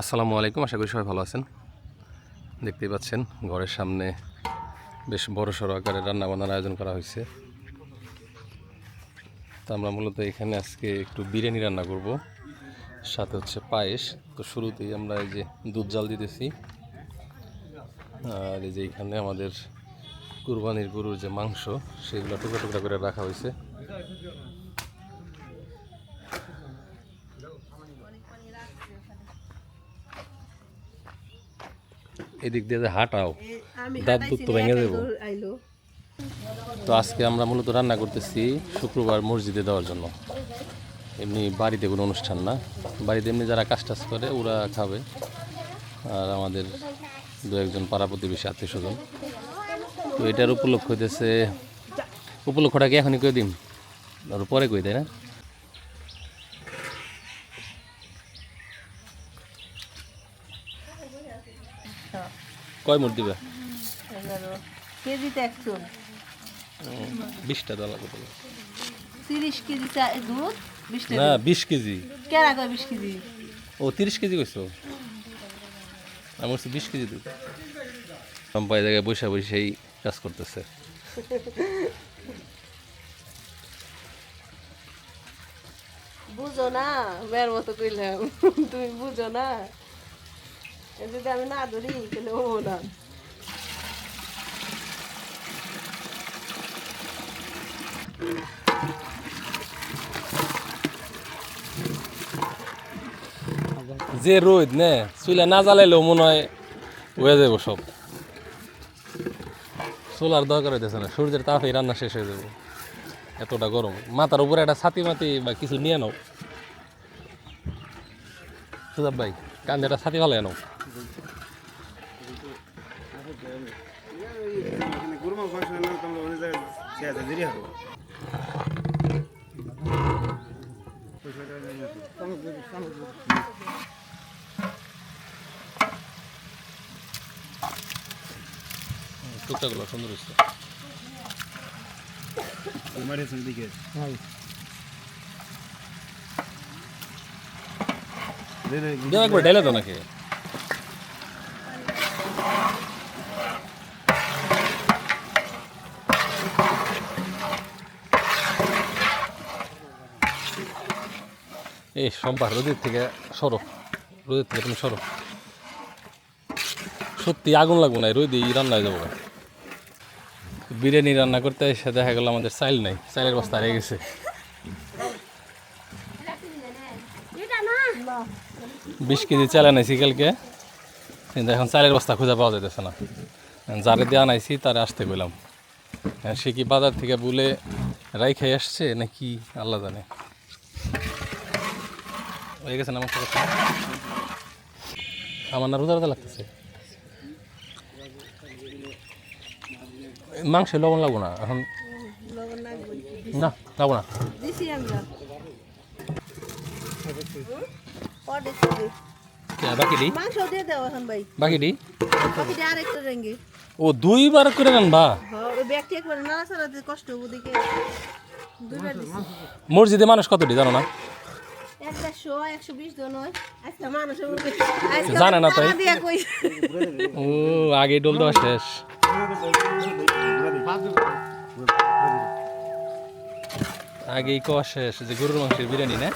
আসসালামু আলাইকুম, আশা করি সবাই ভালো আছেন। দেখতেই পাচ্ছেন, ঘরের সামনে বেশ বড় সড়ো আকারে রান্নাবান্নার আয়োজন করা হয়েছে। তো আমরা মূলত এখানে আজকে একটু বিরিয়ানি রান্না করব, সাথে হচ্ছে পায়েস। তো শুরুতেই আমরা এই যে দুধ জাল দিতেছি, আর এই যে এখানে আমাদের কুরবানির গরুর যে মাংস, সেগুলো টুকরা টুকরা করে রাখা হয়েছে। এদিক দিয়ে যে হাঁটাও দাঁত দুধ তো ভেঙে দেবো। তো আজকে আমরা মূলত রান্না করতেছি শুক্রবার মসজিদে দেওয়ার জন্য। এমনি বাড়িতে কোনো অনুষ্ঠান না। বাড়িতে এমনি যারা কাজ টাজ করে ওরা খাবে। আর আমাদের দু একজন পাড়া প্রতিবেশী আত্মীয় স্বজন। তো এটার উপলক্ষ হইতেছে উপলক্ষটা কি এখনই কই দিন আর পরে কই তাই না? কয় মুঠ দিবে? এগারো। কেজিতে একশো। বিশটা দলা কত তিরিশ কেজি দুধ বিশ না বিশ কেজি। কেনা কয় বিশ কেজি? ও তিরিশ কেজি কইছো? আমি বলছি বিশ কেজি দুধ। সম্পাই জায়গায় বসে বসেই কাজ করতেছে। বুঝো না মেয়ের মতো কইলাম। তুমি বুঝো না? যে রোদ, নে চুলে না জ্বালাইলেও মনে হয় হয়ে যাব সব। সোলার দরকার হইতেছে না, সূর্যের তাপেই রান্না শেষ হয়ে যাবে এতটা গরম। মাথার উপরে একটা ছাতি মাতি বা কিছু নিয়ে নাও। সুজাব ভাই, কান্দে একটা ছাতি ভালো নাও। গুরুমা ফাংশন তোমরা অনেক জায়গায় শেয়ার দেরি হবে টুকটাগুলো সুন্দর হচ্ছে দিকে একবার নাকি? এই সম্পা রোদের থেকে সরো রোদের থেকে তুমি সরো সত্যি আগুন লাগবো না রোদ রান্নায় যাব। বিরিয়ানি রান্না করতে এসে দেখা গেল আমাদের চাইল নাই, চাইলের বস্তা হারিয়ে গেছে। বিশ কেজি চাল আনাইছি কালকে, কিন্তু এখন চালের বস্তা খুঁজে পাওয়া যাইতেছে না। যারে দিয়ে আনাইছি, তারে আসতে বললাম সে কি বাজার থেকে বলে রাইখে আসছে নাকি, আল্লাহ জানে। হয়ে গেছে না আমার আমার না রোজা রোজা লাগতেছে। মাংসে লবণ লাগবো না এখন না লাগবো না। ও দুইবার করে রানবা মসজিদে মানুষ কতটি জানো না এক দেড়শো একশো বিশ জন না তাই? ও আগে ডোল দেওয়া শেষ। আগেই কওয়া শেষ যে গরুর মাংসের বিরিয়ানি না?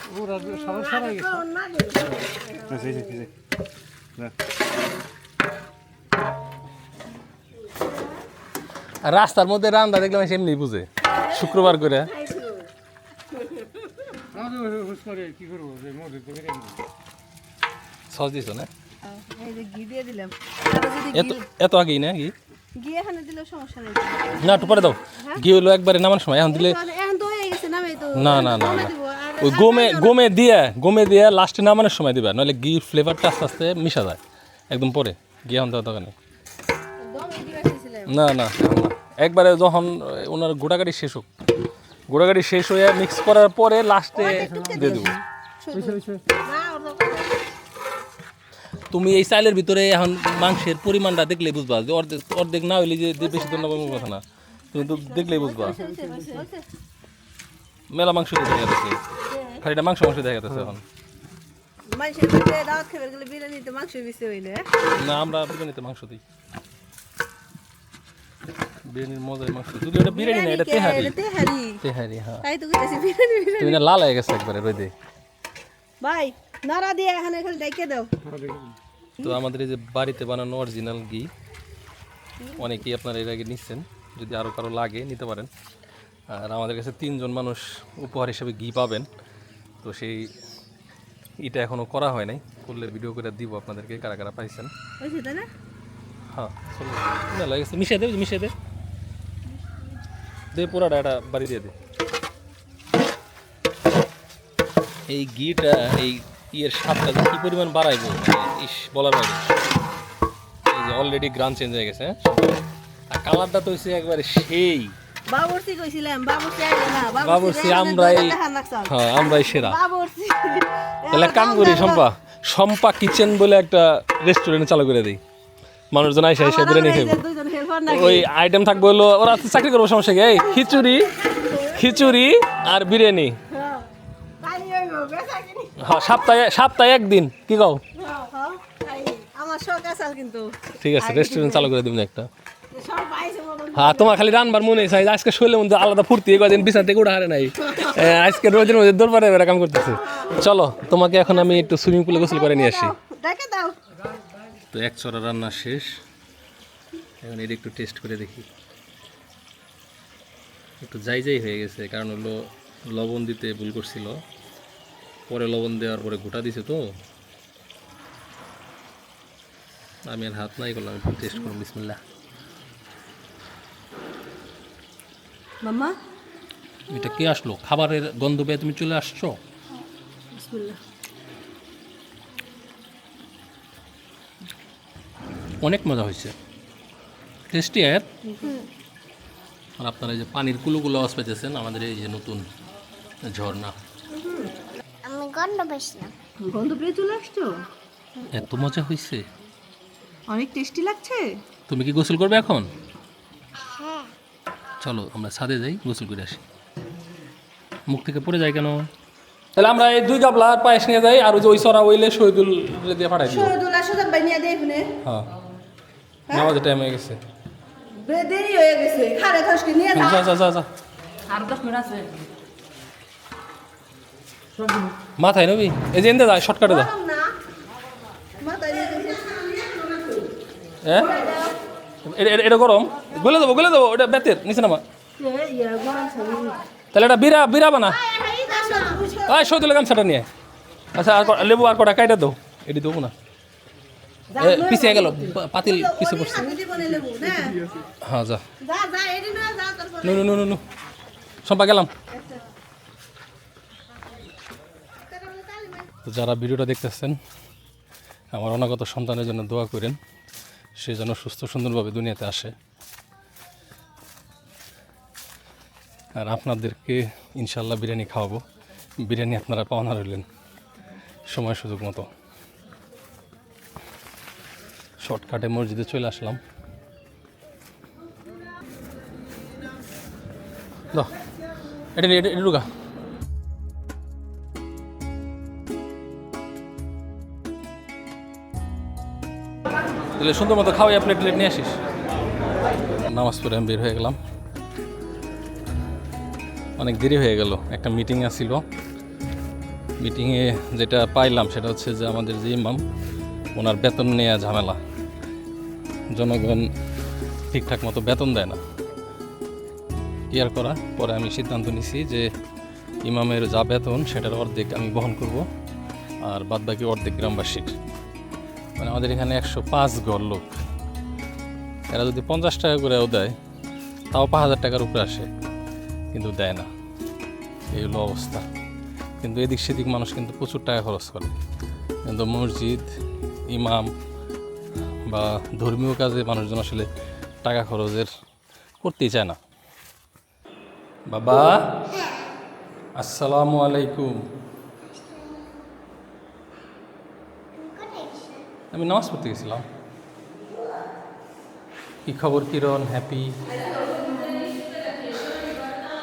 রাস্তার মধ্যে রান্না দেখলাম এমনি বুঝে শুক্রবার করে। সস দিছ না? এই যে ঘি দিয়ে দিলাম। আরও যদি এত ঘি- এত আগেই না কি ঘি এখানে দিলেও সমস্যা নেই না একটু পরে দাও। ঘি হলো একবারে নামানোর সময় এখন দিলে এখন তো হয়ে গেছে না না না ওই গমে গমে দিয়ে গমে দিয়ে লাস্টে নামানোর সময় দিবা নাহলে ঘি ফ্লেভারটা আস্তে আস্তে মিশা যায় একদম পরে। ঘি এখন দেওয়া দোকানে না না একবারে যখন ওনার গোটাগাড়ি শেষ হোক গোটাগাড়ি শেষ হয়ে মিক্স করার পরে লাস্টে দিয়ে দেবো। তুমি এই চাইলের ভিতরে এখন মাংসের পরিমাণটা দেখলে বুঝবা যে অর্ধেক অর্ধেক না হইলে যে বেশি তো নেবার কথা না। তুমি তো দেখলেই বুঝবা। মেলা মাংস দেখা যাচ্ছে। খালিটা মাংস মাংস দেখা যাচ্ছে এখন। না আমরা বিরিয়ানিতে মাংস দিই। বিরিয়ানির মজার মাংস। যদি ওটা বিরিয়ানি না এটা তেহারি। তেহারি? তেহারি হ্যাঁ। তাই তো কইতেছি বিরিয়ানি বিরিয়ানি। তুমি লাল হয়ে গেছে একবারে রোদে ভাই নাড়া দিয়ে এখানে খালি ডাইকে দাও। তো আমাদের এই যে বাড়িতে বানানো অরিজিনাল ঘি অনেকেই আপনারা এর আগে নিচ্ছেন যদি আরও কারও লাগে নিতে পারেন। আর আমাদের কাছে তিনজন মানুষ উপহার হিসেবে ঘি পাবেন। তো সেই এটা এখনও করা হয় নাই করলে ভিডিও করে দিব আপনাদেরকে কারা কারা পাইছেন। হ্যাঁ মিশিয়ে দে মিশিয়ে দে। দে পুরাটা এটা বাড়ি দিয়ে দে। এই ঘিটা এই ইয়ের স্বাদটা কি পরিমাণ বাড়াইবো মানে ইস বলার বাইরে। এই যে অলরেডি গ্রান চেঞ্জ হয়ে গেছে হ্যাঁ? আর কালারটা তো হচ্ছে একবারে সেই। বাবরসি কইছিলাম বাবরসি আইলো না বাবুর্চি আমরাই হ্যাঁ আমরাই সেরা। বাবরসি তাহলে কাম করি সম্পা সম্পা কিচেন বলে একটা রেস্টুরেন্ট চালু করে দিই। মানুষজন আইসা বিরিয়ানি খাইবো দুইজন হেল্পার ওই আইটেম থাকবে হলো ওরা চাকরি করব সমস্যা কি? এই খিচুড়ি খিচুড়ি আর বিরিয়ানি। হ্যাঁ সপ্তাহে সপ্তাহে একদিন কি কও? আছে কিন্তু। ঠিক আছে রেস্টুরেন্ট চালু করে দিবেন একটা। হ্যাঁ তোমার খালি রানবার মনে চাই আজকে শরীরের মধ্যে আলাদা ফুর্তি কদিন বিছানা থেকে উঠে হারে নাই। আজকে রোজের মধ্যে দরবারে কাম করতেছে। চলো তোমাকে এখন আমি একটু সুইমিং পুলে গোসল করে নিয়ে আসি। তো এক চড়া রান্না শেষ। এখন এটা একটু টেস্ট করে দেখি। একটু যাই যাই হয়ে গেছে কারণ হলো লবণ দিতে ভুল করছিল। পরে লবণ দেওয়ার পরে গোটা দিছে তো। আমি আর হাত নাই করলাম একটু টেস্ট করুন বিসমিল্লা মাম্মা? এটা কে আসলো? খাবারের গন্ধ পেয়ে তুমি চলে আসছো? অনেক মজা হয়েছে। টেস্টি আর আর আপনারা এই যে পানির কুলোগুলো আওয়াজ পেতেছেন আমাদের এই যে নতুন ঝর্ণা। আমি গন্ধ গন্ধ পেয়ে চলে আসছো? এত মজা হয়েছে অনেক টেস্টি লাগছে? তুমি কি গোসল করবে এখন? হ্যাঁ। চলো আমরা ছাদে যাই গোসল করে আসি। মুখ থেকে পড়ে যায় কেন? তাহলে আমরা এই দুই গাবলা আর পায়েস নিয়ে যাই আর ওই যে ওই সরা ওইলে শহীদুল দিয়ে পাঠাই দিব। শহীদুল আসুদাম ভাই নিয়ে দেয় শুনে হ্যাঁ। নামাজের টাইম হয়ে গেছে। দেরি হয়ে গেছে খারে খসকে নিয়ে যা যা যা যা আর দশ মিনিট আছে মাথায় নবি এই যে এনতে যা শর্টকাটে যা। হ্যাঁ এটা- এটা- এটা গরম গলে দেবো গলে দেবো ওটা বেতের নিচে নামা ইয়া। তাহলে এটা বিরা বিরা বানা আয় সৌদুল গামছাটা নিয়ে আচ্ছা আর লেবু আর কটা কাইটা দাও এটি দেবো না পিছিয়ে গেল পাতিল পিছিয়ে পড়ছে? হ্যাঁ যা। না। নু নু নু সম্পা গেলাম। যারা ভিডিওটা দেখতেছেন আমার অনাগত সন্তানের জন্য দোয়া করেন সে যেন সুস্থ সুন্দরভাবে দুনিয়াতে আসে। আর আপনাদেরকে ইনশাল্লাহ বিরিয়ানি খাওয়াবো। বিরিয়ানি আপনারা পাওনা রইলেন। সময় সুযোগ মতো। শর্টকাটে মসজিদে চলে আসলাম। সুন্দর মতো খাওয়াই প্লেট প্লেট নিয়ে আসিস। নামাজ পড়ে আমি বের হয়ে গেলাম। অনেক দেরি হয়ে গেল, একটা মিটিং আসছিল মিটিংয়ে যেটা পাইলাম সেটা হচ্ছে যে আমাদের যে ইমাম, ওনার বেতন নেওয়া ঝামেলা। জনগণ ঠিকঠাক মতো বেতন দেয় না। আর করা? পরে আমি সিদ্ধান্ত নিছি যে ইমামের যা বেতন, সেটার অর্ধেক আমি বহন করব আর বাদ বাকি অর্ধেক গ্রামবাসীর। মানে আমাদের এখানে একশো পাঁচ ঘর লোক। এরা যদি পঞ্চাশ টাকা করেও দেয়, তাও পাঁচ হাজার টাকার উপরে আসে, কিন্তু দেয় না। এই হলো অবস্থা। কিন্তু এদিক সেদিক মানুষ কিন্তু প্রচুর টাকা খরচ করে। কিন্তু মসজিদ, ইমাম বা ধর্মীয় কাজে মানুষজন আসলে টাকা খরচের করতেই চায় না। বাবা, আসসালামু আলাইকুম। আমি নামাজ পড়তে গেছিলাম। কি খবর কিরণ? হ্যাপি